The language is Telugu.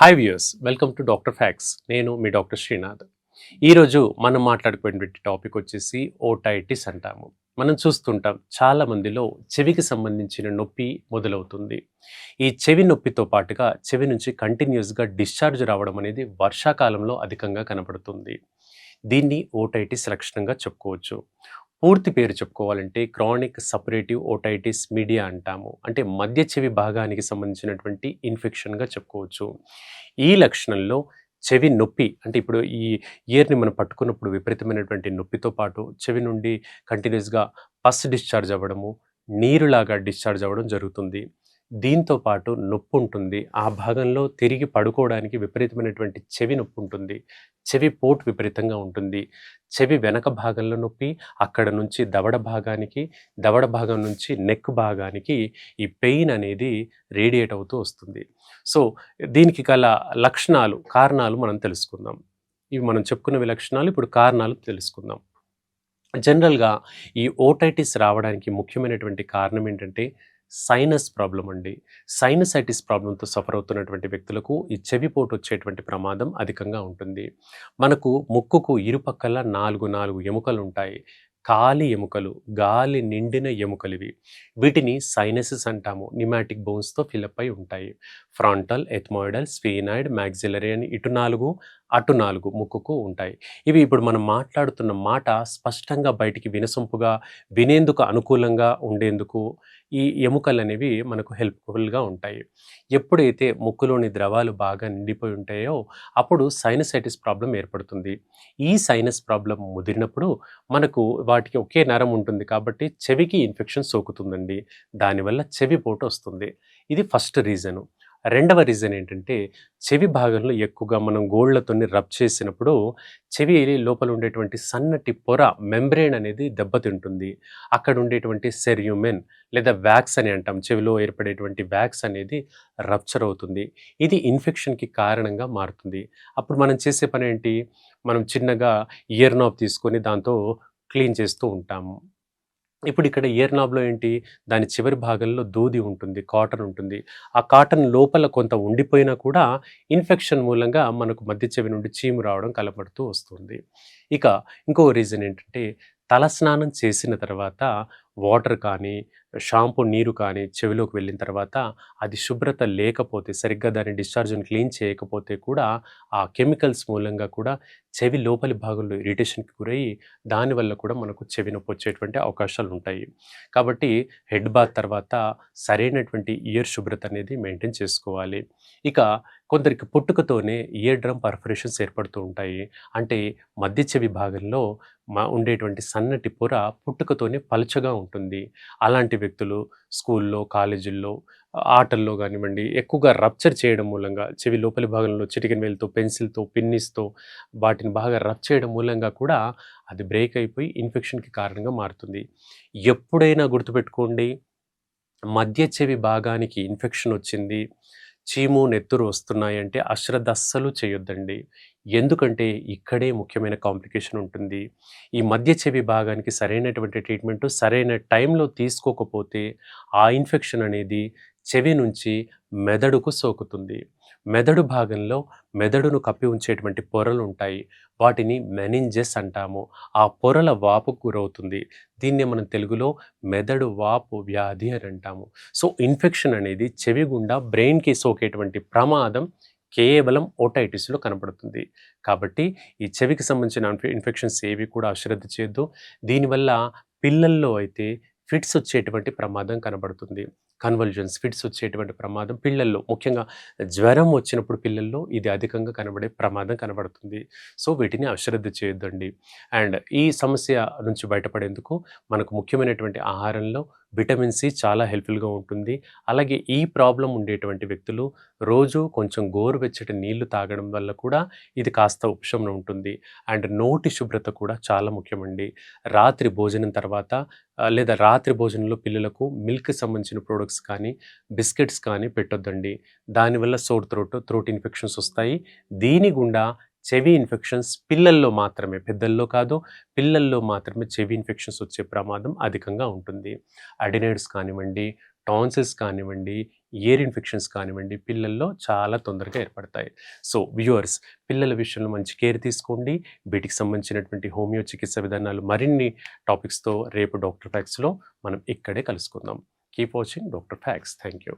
Hi views welcome to doctor facts నేను మీ డాక్టర్ శ్రీనాథ్ ఈరోజు మనం మాట్లాడుకునేటువంటి టాపిక్ వచ్చేసి ఓటైటిస్ అంటాము. మనం చూస్తుంటాం చాలా మందిలో చెవికి సంబంధించిన నొప్పి మొదలవుతుంది. ఈ చెవి నొప్పితో పాటుగా చెవి నుంచి కంటిన్యూస్గా డిశ్చార్జ్ రావడం అనేది వర్షాకాలంలో అధికంగా కనబడుతుంది దీన్ని ఓటైటిస్ లక్షణంగా చెప్పుకోవచ్చు. పూర్తి పేరు చెప్పుకోవాలంటే క్రానిక్ సపరేటివ్ ఓటైటిస్ మీడియా అంటాము. అంటే మధ్య చెవి భాగానికి సంబంధించినటువంటి ఇన్ఫెక్షన్గా చెప్పుకోవచ్చు. ఈ లక్షణంలో చెవి నొప్పి అంటే ఇప్పుడు ఈ ఇయర్ని మనం పట్టుకున్నప్పుడు విపరీతమైనటువంటి నొప్పితో పాటు చెవి నుండి కంటిన్యూస్గా పస్ డిశ్చార్జ్ అవ్వడము నీరులాగా డిశ్చార్జ్ అవ్వడం జరుగుతుంది. దీంతో పాటు నొప్పి ఉంటుంది ఆ భాగంలో తిరిగి పడుకోవడానికి విపరీతమైనటువంటి చెవి నొప్పి ఉంటుంది చెవి పోటు విపరీతంగా ఉంటుంది. చెవి వెనక భాగంలో నొప్పి అక్కడ నుంచి దవడ భాగానికి దవడ భాగం నుంచి నెక్ భాగానికి ఈ పెయిన్ అనేది రేడియేట్ అవుతూ వస్తుంది. సో దీనికి గల లక్షణాలు కారణాలు మనం తెలుసుకుందాం. ఇవి మనం చెప్పుకున్నవి లక్షణాలు ఇప్పుడు కారణాలు తెలుసుకుందాం. జనరల్గా ఈ ఓటైటిస్ రావడానికి ముఖ్యమైనటువంటి కారణం ఏంటంటే సైనస్ ప్రాబ్లం అండి. సైనసైటిస్ ప్రాబ్లంతో సఫర్ అవుతున్నటువంటి వ్యక్తులకు ఈ చెవిపోటు వచ్చేటువంటి ప్రమాదం అధికంగా ఉంటుంది. మనకు ముక్కుకు ఇరుపక్కల నాలుగు నాలుగు ఎముకలు ఉంటాయి కాలి ఎముకలు గాలి నిండిన ఎముకలు ఇవి వీటిని సైనసిస్ అంటాము. నిమాటిక్ బోన్స్తో ఫిలప్ అయి ఉంటాయి. ఫ్రాంటల్ ఎథ్మాయిడల్ స్ఫీనాయిడ్ మ్యాగ్జిలరీ అని ఇటు నాలుగు అటు నాలుగు ముక్కుకు ఉంటాయి. ఇవి ఇప్పుడు మనం మాట్లాడుతున్న మాట స్పష్టంగా బయటికి వినసొంపుగా వినేందుకు అనుకూలంగా ఉండేందుకు ఈ ఎముకలు అనేవి మనకు హెల్ప్ఫుల్గా ఉంటాయి. ఎప్పుడైతే ముక్కులోని ద్రవాలు బాగా నిండిపోయి ఉంటాయో అప్పుడు సైనసైటిస్ ప్రాబ్లం ఏర్పడుతుంది. ఈ సైనస్ ప్రాబ్లం ముదిరినప్పుడు మనకు వాటికి ఒకే నరం ఉంటుంది కాబట్టి చెవికి ఇన్ఫెక్షన్ సోకుతుందండి. దానివల్ల చెవి పోటు వస్తుంది. ఇది ఫస్ట్ రీజను. రెండవ రీజన్ ఏంటంటే చెవి భాగంలో ఎక్కువగా మనం గోళ్ళతోని రబ్ చేసినప్పుడు చెవి లోపల ఉండేటువంటి సన్నటి పొర మెంబ్రేన్ అనేది దెబ్బతింటుంది. అక్కడ ఉండేటువంటి సెర్యూమెన్ లేదా వ్యాక్స్ అని అంటాం చెవిలో ఏర్పడేటువంటి వ్యాక్స్ అనేది రప్చర్ అవుతుంది. ఇది ఇన్ఫెక్షన్కి కారణంగా మారుతుంది. అప్పుడు మనం చేసే పని ఏంటి మనం చిన్నగా ఇయర్ నాబ్ తీసుకొని దాంతో క్లీన్ చేస్తూ ఉంటాము. ఇప్పుడు ఇక్కడ ఏర్నాబ్లో ఏంటి? దాని చివరి భాగంలో దూది ఉంటుంది కాటన్ ఉంటుంది. ఆ కాటన్ లోపల కొంత ఉండిపోయినా కూడా ఇన్ఫెక్షన్ మూలంగా మనకు మధ్య చెవి నుండి చీము రావడం కలపడుతూ వస్తుంది. ఇక ఇంకో రీజన్ ఏంటంటే తలస్నానం చేసిన తర్వాత వాటర్ కానీ షాంపూ నీరు కానీ చెవిలోకి వెళ్ళిన తర్వాత అది శుభ్రత లేకపోతే సరిగ్గా దాని డిశ్చార్జ్ని క్లీన్ చేయకపోతే కూడా ఆ కెమికల్స్ మూలంగా కూడా చెవి లోపలి భాగంలో ఇరిటేషన్కి గురయ్యి దానివల్ల కూడా మనకు చెవి నొప్పి వచ్చేటువంటి అవకాశాలు ఉంటాయి. కాబట్టి హెడ్ బాత్ తర్వాత సరైనటువంటి ఇయర్ శుభ్రత అనేది మెయింటైన్ చేసుకోవాలి. ఇక కొందరికి పుట్టుకతోనే ఇయర్ డ్రమ్ పర్ఫరేషన్స్ ఏర్పడుతూ ఉంటాయి. అంటే మధ్య చెవి భాగంలో మా ఉండేటువంటి సన్నటి పొర పుట్టుకతోనే పలుచగా ఉంటుంది. అలాంటి వ్యక్తులు స్కూల్లో కాలేజీల్లో ఆటల్లో కానివ్వండి ఎక్కువగా రప్చర్ చేయడం మూలంగా చెవి లోపలి భాగంలో చిటికెన్ వేలుతో పెన్సిల్తో పిన్నిస్తో వాటిని బాగా రప్ చేయడం మూలంగా కూడా అది బ్రేక్ అయిపోయి ఇన్ఫెక్షన్కి కారణంగా మారుతుంది. ఎప్పుడైనా గుర్తుపెట్టుకోండి మధ్య చెవి భాగానికి ఇన్ఫెక్షన్ వచ్చింది చీము నెత్తురు వస్తున్నాయంటే అశ్రద్ధ అస్సలు చేయొద్దండి. ఎందుకంటే ఇక్కడే ముఖ్యమైన కాంప్లికేషన్ ఉంటుంది. ఈ మధ్య చెవి భాగానికి సరైనటువంటి ట్రీట్మెంట్ సరైన టైంలో తీసుకోకపోతే ఆ ఇన్ఫెక్షన్ అనేది చెవి నుంచి మెదడుకు సోకుతుంది. మెదడు భాగంలో మెదడును కప్పి ఉంచేటువంటి పొరలు ఉంటాయి. వాటిని మెనింజెస్ అంటాము. ఆ పొరల వాపుకు గురవుతుంది. దీన్ని మనం తెలుగులో మెదడు వాపు వ్యాధి అని అంటాము. సో ఇన్ఫెక్షన్ అనేది చెవి గుండా బ్రెయిన్కి సోకేటువంటి ప్రమాదం కేవలం ఓటైటిస్లో కనపడుతుంది. కాబట్టి ఈ చెవికి సంబంధించిన ఇన్ఫెక్షన్స్ ఏవి కూడా అశ్రద్ధ చేయొద్దు. దీనివల్ల పిల్లల్లో అయితే ఫిట్స్ వచ్చేటువంటి ప్రమాదం కనబడుతుంది. కన్వల్జన్స్ ఫిట్స్ వచ్చేటువంటి ప్రమాదం పిల్లల్లో. ముఖ్యంగా జ్వరం వచ్చినప్పుడు పిల్లల్లో ఇది అధికంగా కనబడే ప్రమాదం కనబడుతుంది. సో వీటిని అశ్రద్ధ చేయొద్దండి. అండ్ ఈ సమస్య నుంచి బయటపడేందుకు మనకు ముఖ్యమైనటువంటి ఆహారంలో విటమిన్ సి చాలా హెల్ప్ఫుల్గా ఉంటుంది. అలాగే ఈ ప్రాబ్లం ఉండేటువంటి వ్యక్తులు రోజు కొంచెం గోరువెచ్చటి నీళ్ళు తాగడం వల్ల కూడా ఇది కాస్త ఉపశమనం ఉంటుంది. అండ్ నోటి శుభ్రత కూడా చాలా ముఖ్యమండి. రాత్రి భోజనం తర్వాత లేదా రాత్రి భోజనంలో పిల్లలకు మిల్క్ సంబంధించిన ప్రోడక్ట్స్ కానీ బిస్కెట్స్ కానీ పెట్టొద్దండి. దానివల్ల సోర్ త్రోట్ త్రోట్ ఇన్ఫెక్షన్స్ వస్తాయి. దీని గుండా చెవి ఇన్ఫెక్షన్స్ పిల్లల్లో మాత్రమే పెద్దల్లో కాదు పిల్లల్లో మాత్రమే చెవి ఇన్ఫెక్షన్స్ వచ్చే ప్రమాదం అధికంగా ఉంటుంది. అడినైడ్స్ కానివ్వండి టాన్సిల్స్ కానివ్వండి ఇయర్ ఇన్ఫెక్షన్స్ కానివ్వండి పిల్లల్లో చాలా తొందరగా ఏర్పడతాయి. సో వ్యూవర్స్ పిల్లల విషయంలో మంచి కేర్ తీసుకోండి. వీటికి సంబంధించినటువంటి హోమియో చికిత్స విధానాలు మరిన్ని టాపిక్స్తో రేపు డాక్టర్ ఫ్యాక్స్లో మనం ఇక్కడే కలుసుకుందాం. Keep watching doctor facts thank you